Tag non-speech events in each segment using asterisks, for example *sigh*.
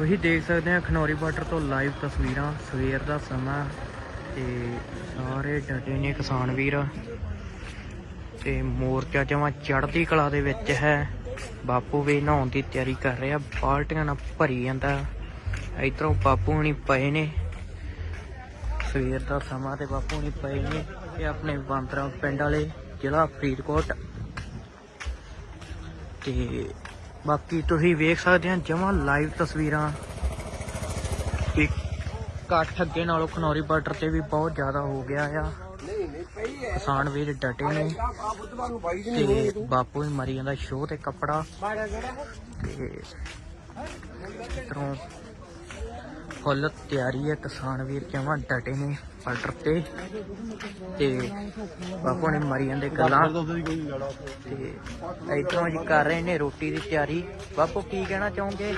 ਤੁਸੀਂ ਦੇਖ ਸਕਦੇ ਆ ਖਨੌਰੀ ਬਾਰਡਰ ਤੋਂ ਲਾਈਵ ਤਸਵੀਰਾਂ, ਸਵੇਰ ਦਾ ਸਮਾਂ ਤੇ ਸਾਰੇ ਡਟੇ ਨੇ ਕਿਸਾਨ ਵੀਰ। ਤੇ ਮੋਰਚਾ ਜਮਾਂ ਚੜ੍ਹਦੀ ਕਲਾ ਦੇ ਵਿੱਚ ਹੈ। ਬਾਪੂ ਵੀ ਨਹਾਉਣ ਦੀ ਤਿਆਰੀ ਕਰ ਰਿਹਾ, ਬਾਲਟੀਆਂ ਨਾਲ ਭਰੀ ਜਾਂਦਾ। ਇਧਰੋਂ ਬਾਪੂ ਹੁਣੀ ਪਏ ਨੇ। ਸਵੇਰ ਦਾ ਸਮਾਂ ਤੇ ਬਾਪੂ ਹੁਣੀ ਪਏ ਨੇ ਇਹ ਆਪਣੇ ਬਾਂਦਰਾ ਪਿੰਡ ਵਾਲੇ ਜ਼ਿਲ੍ਹਾ ਫਰੀਦਕੋਟ। ਤੇ ਬਾਕੀ ਤੁਸੀਂ ਵੇਖ ਸਕਦੇ ਹੋ ਜਮਾਂ ਲਾਈਵ ਤਸਵੀਰਾਂ। ਵੀ ਇਕੱਠ ਅੱਗੇ ਨਾਲੋਂ ਖਨੌਰੀ ਬਾਰਡਰ ਤੇ ਵੀ ਬਹੁਤ ਜ਼ਿਆਦਾ ਹੋ ਗਿਆ ਆ। ਕਿਸਾਨ ਵੀਰ ਡਟੇ ਨੇ ਤੇ ਬਾਪੂ ਹੀ ਮਰੀ ਜਾਂਦਾ ਸ਼ੋਅ ਤੇ ਕੱਪੜਾ। ਤੇ ਇਧਰੋਂ ਫੁੱਲ ਤਿਆਰੀ ਹੈ, ਕਿਸਾਨ ਵੀਰ ਜਮਾਂ ਡਟੇ ਨੇ ਬਾਰਡਰ ਤੇ। ਤੇ ਬਾਪੂ ਨੇ ਮਰੀ ਜਾਂਦੇ ਗੱਲਾਂ। ਤੇ ਇਧਰੋਂ ਜੀ ਕਰ ਰਹੇ ਨੇ ਰੋਟੀ ਦੀ ਤਿਆਰੀ। ਬਾਪੂ, ਕੀ ਕਹਿਣਾ ਚਾਹੋਗੇ?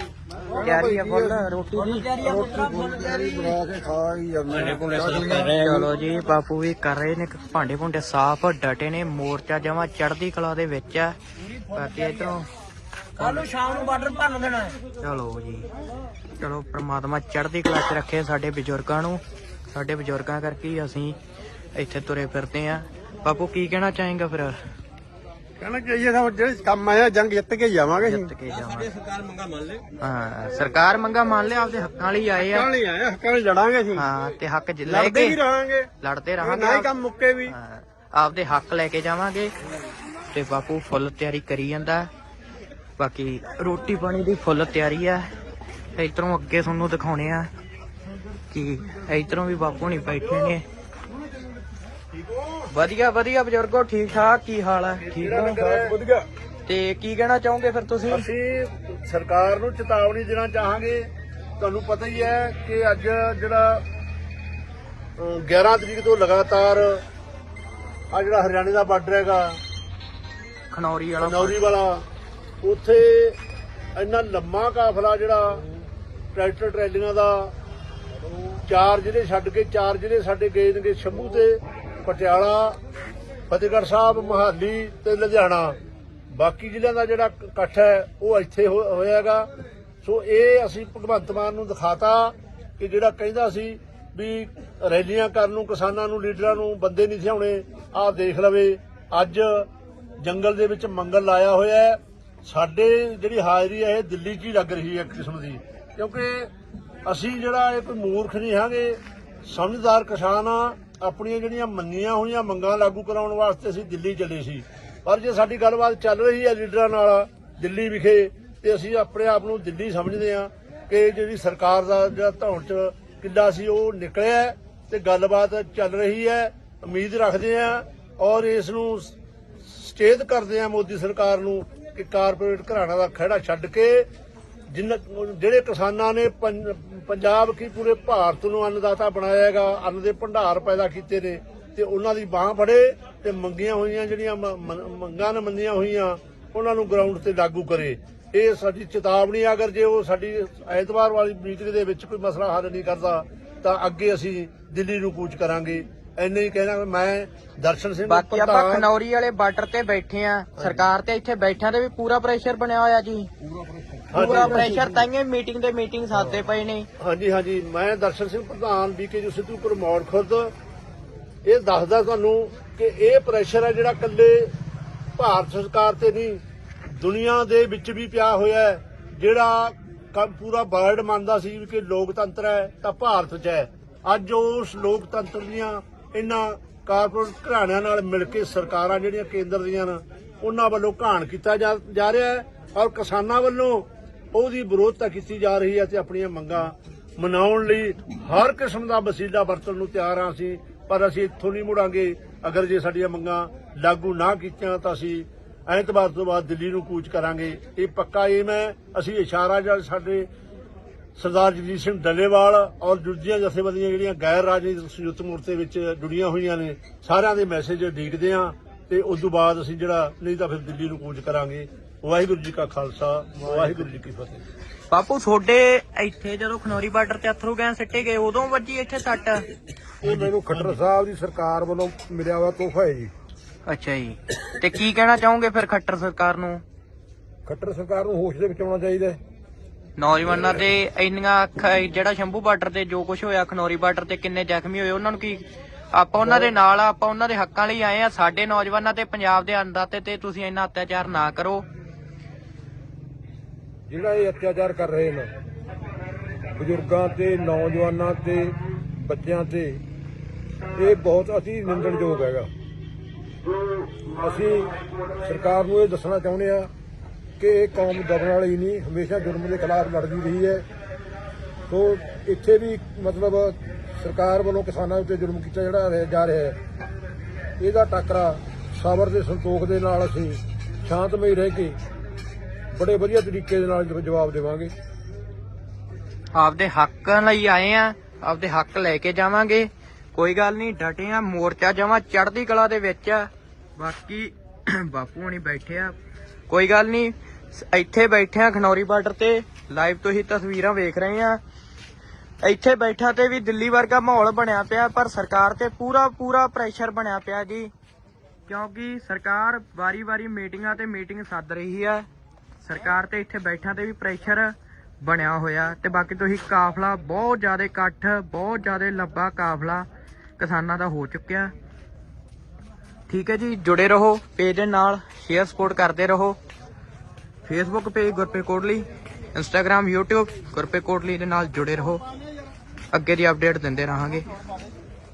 ਤਿਆਰੀ ਆ ਫੁੱਲ, ਰੋਟੀ ਦੀ? ਚਲੋ ਜੀ, ਬਾਪੂ ਵੀ ਕਰ ਰਹੇ ਨੇ, ਭਾਂਡੇ ਭੁੰਡੇ ਸਾਫ਼ ਡਟੇ ਨੇ। ਮੋਰਚਾ ਜਮਾ ਚੜ੍ਹਦੀ ਕਲਾ ਦੇ ਵਿੱਚ ਆ ਬਾਕੀ ਇਧਰੋਂ ਕੱਲ ਸ਼ਾਮ ਨੂੰ ਬਾਰਡਰ ਭੰਨ ਦੇਣਾ ਹੈ। ਚਲੋ ਜੀ। ਚਲੋ ਪ੍ਰਮਾਤਮਾ ਚੜ੍ਹਦੀ ਕਲਾ 'ਚ ਰੱਖੇ ਸਾਡੇ ਬਜ਼ੁਰਗਾਂ ਨੂੰ। ਸਾਡੇ ਬਜ਼ੁਰਗਾਂ ਕਰਕੇ ਹੀ ਅਸੀਂ ਇੱਥੇ ਤੁਰੇ ਫਿਰਦੇ ਆ ਬਾਪੂ ਕੀ ਕਹਿਣਾ ਚਾਹੇਗਾ ਫਿਰ? ਕਹਿਣਾ ਚਾਹੀਏ ਤਾਂ ਜਿਹੜੇ ਕੰਮ ਆਇਆ ਜੰਗ ਜਿੱਤ ਕੇ ਜਾਵਾਂਗੇ ਜਿੱਤ ਕੇ ਜਾਵਾਂਗੇ। ਸਰਕਾਰ ਮੰਗਾ ਮੰਨ ਲੈ ਹਾਂ ਸਰਕਾਰ ਮੰਗਾ ਮੰਨ ਲਿਆ ਆਪਦੇ ਹੱਕਾਂ ਲਈ ਆਏ ਆ। ਹੱਕਾਂ ਲਈ ਆਏ ਹੱਕਾਂ ਲਈ ਲੜਾਂਗੇ ਅਸੀਂ। ਹਾਂ ਤੇ ਹੱਕ ਜ- ਲੈ ਲੜਦੇ ਵੀ ਕੇ ਰਹਾਂਗੇ। ਲੜਦੇ ਨਾ ਹੀ ਰਹਾਂਗੇ ਕੰਮ ਮੁੱਕੇ ਵੀ। ਹਾਂ, ਆਪਦੇ ਹੱਕ ਲੈ ਕੇ ਜਾਵਾਂਗੇ। ਤੇ ਬਾਪੂ ਫੁੱਲ ਤਿਆਰੀ ਕਰੀ ਜਾਂਦਾ। ਬਾਕੀ ਰੋਟੀ ਪਾਣੀ ਦੀ ਫੁੱਲ ਤਿਆਰੀ ਆ। ਇਧਰੋਂ ਅੱਗੇ ਤੁਹਾਨੂੰ ਦਿਖਾਉਣੇ ਆ ਕਿ ਇਧਰੋਂ ਵੀ ਬਾਪੂ ਨਹੀਂ ਬੈਠੇ ਨੇ। ਵਧੀਆ ਵਧੀਆ ਬਜ਼ੁਰਗੋ ਠੀਕ ਠਾਕ? ਕੀ ਹਾਲ ਹੈ ਠੀਕ ਹੋ? ਵਧੀਆ। ਤੇ ਕੀ ਕਹਿਣਾ ਚਾਹੋਗੇ ਫਿਰ ਤੁਸੀਂ? ਅਸੀਂ ਸਰਕਾਰ ਨੂੰ ਚੇਤਾਵਨੀ ਦੇਣਾ ਚਾਹਾਂਗੇ। ਤੁਹਾਨੂੰ ਪਤਾ ਹੀ ਹੈ ਕਿ ਅੱਜ ਜਿਹੜਾ ਅਹ, 11 ਤਰੀਕ ਤੋਂ ਲਗਾਤਾਰ ਆ ਜਿਹੜਾ ਹਰਿਆਣੇ ਦਾ ਬਾਰਡਰ ਹੈਗਾ ਖਨੌਰੀ ਵਾਲਾ ਨੌਰੀ ਵਾਲਾ ਉੱਥੇ ਇੰਨਾ ਲੰਮਾ ਕਾਫਲਾ ਜਿਹੜਾ ਟਰੈਕਟਰ ਟਰੈਲੀਆਂ ਦਾ, ਚਾਰ ਜ਼ਿਲ੍ਹੇ ਛੱਡ ਕੇ, ਚਾਰ ਜ਼ਿਲ੍ਹੇ ਸਾਡੇ ਗਏ ਨੇਗੇ ਸ਼ੰਭੂ ਤੇ, ਪਟਿਆਲਾ, ਫਤਿਹਗੜ੍ਹ ਸਾਹਿਬ, ਮੋਹਾਲੀ ਤੇ ਲੁਧਿਆਣਾ। ਬਾਕੀ ਜ਼ਿਲ੍ਹਿਆਂ ਦਾ ਜਿਹੜਾ ਇਕੱਠ ਹੈ, ਉਹ ਇੱਥੇ ਹੋ- ਹੋਇਆ ਹੈਗਾ। ਸੋ ਇਹ ਅਸੀਂ ਭਗਵੰਤ ਮਾਨ ਨੂੰ ਦਿਖਾਤਾ ਕਿ ਜਿਹੜਾ ਕਹਿੰਦਾ ਸੀ ਵੀ ਰੈਲੀਆਂ ਕਰਨ ਨੂੰ, ਕਿਸਾਨਾਂ ਨੂੰ, ਲੀਡਰਾਂ ਨੂੰ ਬੰਦੇ ਨਹੀਂ ਸਿਆਉਣੇ ਆਪ ਦੇਖ ਲਵੇ। ਅੱਜ ਜੰਗਲ ਦੇ ਵਿੱਚ ਮੰਗਲ ਲਾਇਆ ਹੋਇਆ ਹੈ। ਸਾਡੇ ਜਿਹੜੀ ਹਾਜ਼ਰੀ ਹੈ, ਇਹ ਦਿੱਲੀ 'ਚ ਹੀ ਲੱਗ ਰਹੀ ਹੈ ਇੱਕ ਕਿਸਮ ਦੀ। ਕਿਉਂਕਿ ਅਸੀਂ ਜਿਹੜਾ ਇਹ ਕੋਈ ਮੂਰਖ ਨਹੀਂ ਹੈਗੇ, ਸਮਝਦਾਰ ਕਿਸਾਨ ਆ, ਆਪਣੀਆਂ ਜਿਹੜੀਆਂ ਮੰਨੀਆਂ ਹੋਈਆਂ ਮੰਗਾਂ ਲਾਗੂ ਕਰਾਉਣ ਵਾਸਤੇ ਅਸੀਂ ਦਿੱਲੀ ਚੱਲੇ ਸੀ। ਪਰ ਜੇ ਸਾਡੀ ਗੱਲਬਾਤ ਚੱਲ ਰਹੀ ਹੈ ਲੀਡਰਾਂ ਨਾਲ, ਦਿੱਲੀ ਵਿਖੇ, ਤੇ ਅਸੀਂ ਆਪਣੇ ਆਪ ਨੂੰ ਦਿੱਲੀ ਸਮਝਦੇ ਆ ਕਿ ਜਿਹੜੀ ਸਰਕਾਰ ਦਾ ਜਿਹੜਾ ਧੌਣ ਚ ਕਿੱਲਾ ਸੀ, ਉਹ ਨਿਕਲਿਆ ਤੇ ਗੱਲਬਾਤ ਚੱਲ ਰਹੀ ਹੈ। ਉਮੀਦ ਰੱਖਦੇ ਆ ਔਰ ਇਸ ਨੂੰ ਸਚੇਤ ਕਰਦੇ ਆ ਮੋਦੀ ਸਰਕਾਰ ਨੂੰ ਕਿ ਕਾਰਪੋਰੇਟ ਘਰਾਣਾ ਦਾ ਖਹਿੜਾ ਛੱਡ ਕੇ ਜਿੰਨ ਜਿਹੜੇ ਕਿਸਾਨਾਂ ਨੇ ਪੰਜਾਬ ਕੀ ਪੂਰੇ ਭਾਰਤ ਨੂੰ ਅੰਨਦਾਤਾ ਬਣਾਇਆ ਹੈਗਾ, ਅੰਨ ਦੇ ਭੰਡਾਰ ਪੈਦਾ ਕੀਤੇ ਨੇ, ਤੇ ਉਹਨਾਂ ਦੀ ਬਾਹ ਫੜੇ ਤੇ ਮੰਗੀਆਂ ਹੋਈਆਂ ਜਿਹੜੀਆਂ ਮੰਗਾਂ ਨੇ ਮੰਨੀਆਂ ਹੋਈਆਂ, ਉਹਨਾਂ ਨੂੰ ਗਰਾਊਂਡ ਤੇ ਲਾਗੂ ਕਰੇ। ਇਹ ਸਾਡੀ ਚੇਤਾਵਨੀ ਅਗਰ ਜੇ ਉਹ ਸਾਡੀ ਐਤਵਾਰ ਵਾਲੀ ਮੀਟਿੰਗ ਦੇ ਵਿੱਚ ਕੋਈ ਮਸਲਾ ਹੱਲ ਨਹੀਂ ਕਰਦਾ, ਤਾਂ ਅੱਗੇ ਅਸੀਂ ਦਿੱਲੀ ਨੂੰ ਕੂਚ ਕਰਾਂਗੇ। ਐਨੇ ਹੀ ਕਹਿਣਾ ਮੈਂ ਦਰਸ਼ਨ ਸਿੰਘ ਬਾਕੀ ਆਪਾਂ ਪ੍ਰਧਾਨ- ਖਨੌਰੀ ਵਾਲੇ ਬਾਰਡਰ ਤੇ ਬੈਠੇ ਆ ਸਰਕਾਰ ਤੇ ਇੱਥੇ ਬੈਠਿਆਂ ਤੇ ਵੀ ਪੂਰਾ ਪ੍ਰੈਸ਼ਰ ਬਣਿਆ ਹੋਇਆ ਜੀ। ਪੂਰਾ ਹਾਂਜੀ। ਪ੍ਰੈਸ਼ਰ ਤਾਈਏ ਮੀਟਿੰਗ ਦੇ ਮੀਟਿੰਗ ਸਾਦੇ ਪਏ ਨੇ। ਹਾਂਜੀ ਹਾਂਜੀ। ਮੈਂ ਦਰਸ਼ਨ ਸਿੰਘ ਪ੍ਰਧਾਨ ਬੀਕੇ ਜੀ ਸਿੱਧੂਪੁਰ ਮੌੜ ਖੁਰਦ ਇਹ ਦੱਸਦਾ ਤੁਹਾਨੂੰ ਕਿ ਇਹ ਪ੍ਰੈਸ਼ਰ ਹੈ ਜਿਹੜਾ ਕੱਲੇ ਭਾਰਤ ਸਰਕਾਰ ਤੇ ਨਹੀਂ ਦੁਨੀਆ ਦੇ ਵਿੱਚ ਵੀ ਪਿਆ ਹੋਇਆ ਹੈ। ਜਿਹੜਾ ਕ- ਪੂਰਾ ਵਰਲਡ ਮੰਨਦਾ ਸੀ ਕਿ ਲੋਕਤੰਤਰ ਹੈ ਤਾਂ ਭਾਰਤ 'ਚ ਹੈ। ਅੱਜ ਉਸ ਲੋਕਤੰਤਰ ਦੀਆਂ ਇਹਨਾਂ ਕਾਰਪੋਰੇਟ ਘਰਾਣਿਆਂ ਨਾਲ ਮਿਲ ਕੇ ਸਰਕਾਰਾਂ ਜਿਹੜੀਆਂ ਕੇਂਦਰ ਦੀਆਂ ਨੇ, ਉਹਨਾਂ ਵੱਲੋਂ ਘਾਣ ਕੀਤਾ ਜਾ ਰਿਹਾ ਹੈ ਔਰ ਕਿਸਾਨਾਂ ਵੱਲੋਂ ਉਹਦੀ ਵਿਰੋਧਤਾ ਕੀਤੀ ਜਾ ਰਹੀ ਹੈ ਤੇ ਆਪਣੀਆਂ ਮੰਗਾਂ ਮਨਾਉਣ ਲਈ ਹਰ ਕਿਸਮ ਦਾ ਵਸੀਲਾ ਵਰਤਣ ਨੂੰ ਤਿਆਰ ਹਾਂ ਅਸੀਂ, ਪਰ ਅਸੀਂ ਇੱਥੋਂ ਨਹੀਂ ਮੁੜਾਂਗੇ। ਅਗਰ ਜੇ ਸਾਡੀਆਂ ਮੰਗਾਂ ਲਾਗੂ ਨਾ ਕੀਤੀਆਂ ਤਾਂ ਅਸੀਂ ਐਤਵਾਰ ਤੋਂ ਬਾਅਦ ਦਿੱਲੀ ਨੂੰ ਕੂਚ ਕਰਾਂਗੇ। ਇਹ ਪੱਕਾ ਏਮ ਹੈ। ਅਸੀਂ ਇਸ਼ਾਰਾ ਜਾਂ ਸਾਡੇ ਸਰਦਾਰ ਜਗਜੀਤ ਸਿੰਘ ਡੱਲੇਵਾਲ ਔਰ ਦੂਜੀਆਂ ਜਥੇਬੰਦੀਆਂ ਜਿਹੜੀਆਂ ਗੈਰ ਰਾਜਨੀਤਿਕ ਸੰਯੁਕਤ ਮੋਰਚੇ ਵਿੱਚ ਜੁੜੀਆਂ ਹੋਈਆਂ ਨੇ ਸਾਰਿਆਂ ਦੇ ਮੈਸੇਜ ਦੇਖਦੇ ਹਾਂ ਤੇ ਉਸ ਤੋਂ ਬਾਅਦ ਅਸੀਂ ਜਿਹੜਾ ਨਹੀਂ ਤਾਂ ਫਿਰ ਦਿੱਲੀ ਨੂੰ ਕੂਚ ਕਰਾਂਗੇ। ਵਾਹਿਗੁਰੂ ਜੀ ਕਾ ਖਾਲਸਾ ਵਾਹਿਗੁਰੂ ਜੀ ਕੀ ਫਤਿਹ। ਬਾਪੂ ਤੁਹਾਡੇ ਇੱਥੇ ਜਦੋਂ ਖਨੌਰੀ ਬਾਰਡਰ ਤੇ ਅਥਰੂ ਗੈਸ ਸਿੱਟੇ ਗਏ ਉਦੋਂ ਵੱਜੀ ਇੱਥੇ ਸੱਟ? ਇਹ ਮੈਨੂੰ ਖੱਟਰ ਸਾਹਿਬ ਦੀ ਸਰਕਾਰ ਵੱਲੋਂ ਮਿਲਿਆ ਹੋਇਆ ਤੋਹਫਾ ਹੈ ਜੀ। ਅੱਛਾ ਜੀ। ਤੇ ਕੀ ਕਹਿਣਾ ਚਾਹੋਗੇ ਫਿਰ ਖੱਟਰ ਸਰਕਾਰ ਨੂੰ? ਖੱਟਰ ਸਰਕਾਰ ਨੂੰ ਹੋਸ਼ ਦੇ ਵਿੱਚ ਆਉਣਾ ਚਾਹੀਦਾ ਹੈ। ਨੌਜਵਾਨਾਂ ਤੇ ਇੰਨੀਆਂ ਅੱਖਾਂ, ਜਿਹੜਾ ਸ਼ੰਭੂ ਬਾਰਡਰ ਤੇ ਜੋ ਕੁਝ ਹੋਇਆ, ਖਨੌਰੀ ਬਾਰਡਰ ਤੇ ਕਿੰਨੇ ਜ਼ਖਮੀ ਹੋਏ, ਉਹਨਾਂ ਨੂੰ ਕੀ ਆਪਾਂ ਉਹਨਾਂ ਦੇ ਨਾਲ ਆ, ਆਪਾਂ ਉਹਨਾਂ ਦੇ ਹੱਕਾਂ ਲਈ ਆਏ ਆ, ਸਾਡੇ ਨੌਜਵਾਨਾਂ ਤੇ ਪੰਜਾਬ ਦੇ ਅੰਦਾਤੇ ਤੇ ਤੁਸੀਂ ਇੰਨਾ ਅਤਿਆਚਾਰ ਨਾ ਕਰੋ। ਜਿਹੜਾ ਇਹ ਅਤਿਆਚਾਰ ਕਰ ਰਹੇ ਨੇ, ਬਜ਼ੁਰਗਾਂ ਤੇ, ਨੌਜਵਾਨਾਂ ਤੇ, ਬੱਚਿਆਂ ਤੇ, ਇਹ ਬਹੁਤ ਅਤੀ ਨਿੰਦਣਯੋਗ ਹੈਗਾ। ਅਸੀਂ ਸਰਕਾਰ ਨੂੰ ਇਹ ਦੱਸਣਾ ਚਾਹੁੰਦੇ ਆ ਕਿ ਇਹ ਕੌਮ ਦਬਣ ਵਾਲੀ ਨਹੀਂ, ਹਮੇਸ਼ਾ ਜੁਰਮ ਦੇ ਖਿਲਾਫ ਲੜਦੀ ਰਹੀ ਹੈ। ਸੋ ਇੱਥੇ ਵੀ ਮਤਲਬ ਸਰਕਾਰ ਵੱਲੋਂ ਕਿਸਾਨਾਂ ਉੱਤੇ ਜੁਰਮ ਕੀਤਾ ਜਿਹੜਾ ਜਾ ਰਿਹਾ ਹੈ। ਇਹਦਾ ਟੱਕਰਾ ਸਬਰ ਤੇ ਸੰਤੋਖ ਦੇ ਨਾਲ ਅਸੀਂ ਸ਼ਾਂਤਮਈ ਰਹਿ ਕੇ ਬੜੇ ਵਧੀਆ ਤਰੀਕੇ ਦੇ ਨਾਲ ਜਵਾਬ ਦੇਵਾਂਗੇ। ਆਪਦੇ ਹੱਕਾਂ ਲਈ ਆਏ ਆ, ਆਪਦੇ ਹੱਕ ਲੈ ਕੇ ਜਾਵਾਂਗੇ। ਕੋਈ ਗੱਲ ਨਹੀਂ, ਡਟੇ ਆ, ਮੋਰਚਾ ਜਮਾ ਚੜ੍ਹਦੀ ਕਲਾ ਦੇ ਵਿੱਚ ਆ। ਬਾਕੀ *coughs* ਬਾਪੂ ਹੁਣੀ ਬੈਠੇ ਆ। ਕੋਈ ਗੱਲ ਨਹੀਂ ਇੱਥੇ ਬੈਠੇ ਆ ਖਨੌਰੀ ਬਾਰਡਰ ਤੇ ਲਾਈਵ ਤੁਸੀਂ ਤਸਵੀਰਾਂ ਵੇਖ ਰਹੇ ਆ। ਇੱਥੇ ਬੈਠਾ ਤੇ ਵੀ ਦਿੱਲੀ ਵਰਗਾ ਮਾਹੌਲ ਬਣਿਆ ਪਿਆ, ਪਰ ਸਰਕਾਰ ਤੇ ਪੂਰਾ ਪੂਰਾ ਪ੍ਰੈਸ਼ਰ ਬਣਿਆ ਪਿਆ ਜੀ। ਕਿਉਂਕਿ ਸਰਕਾਰ ਵਾਰੀ-ਵਾਰੀ ਮੀਟਿੰਗਾਂ ਤੇ ਮੀਟਿੰਗ ਸੱਦ ਰਹੀ ਆ। ਸਰਕਾਰ ਤੇ ਇੱਥੇ ਬੈਠਾ ਤੇ ਵੀ ਪ੍ਰੈਸ਼ਰ ਬਣਿਆ ਹੋਇਆ ਤੇ ਬਾਕੀ ਤੁਸੀਂ ਕਾਫਲਾ ਬਹੁਤ ਜ਼ਿਆਦਾ ਇਕੱਠ, ਬਹੁਤ ਜ਼ਿਆਦਾ ਲੰਬਾ ਕਾਫਲਾ, ਕਿਸਾਨਾਂ ਦਾ ਹੋ ਚੁੱਕਿਆ। ਠੀਕ ਹੈ ਜੀ, ਜੁੜੇ ਰਹੋ ਪੇਜ ਦੇ ਨਾਲ ਸ਼ੇਅਰ ਸਪੋਰਟ ਕਰਦੇ ਰਹੋ। Facebook page Gurpreet Kotli Instagram YouTube Gurpreet Kotli ਦੇ ਨਾਲ ਜੁੜੇ ਰਹੋ। ਅੱਗੇ ਦੀ ਅਪਡੇਟ ਦਿੰਦੇ ਰਹਾਂਗੇ।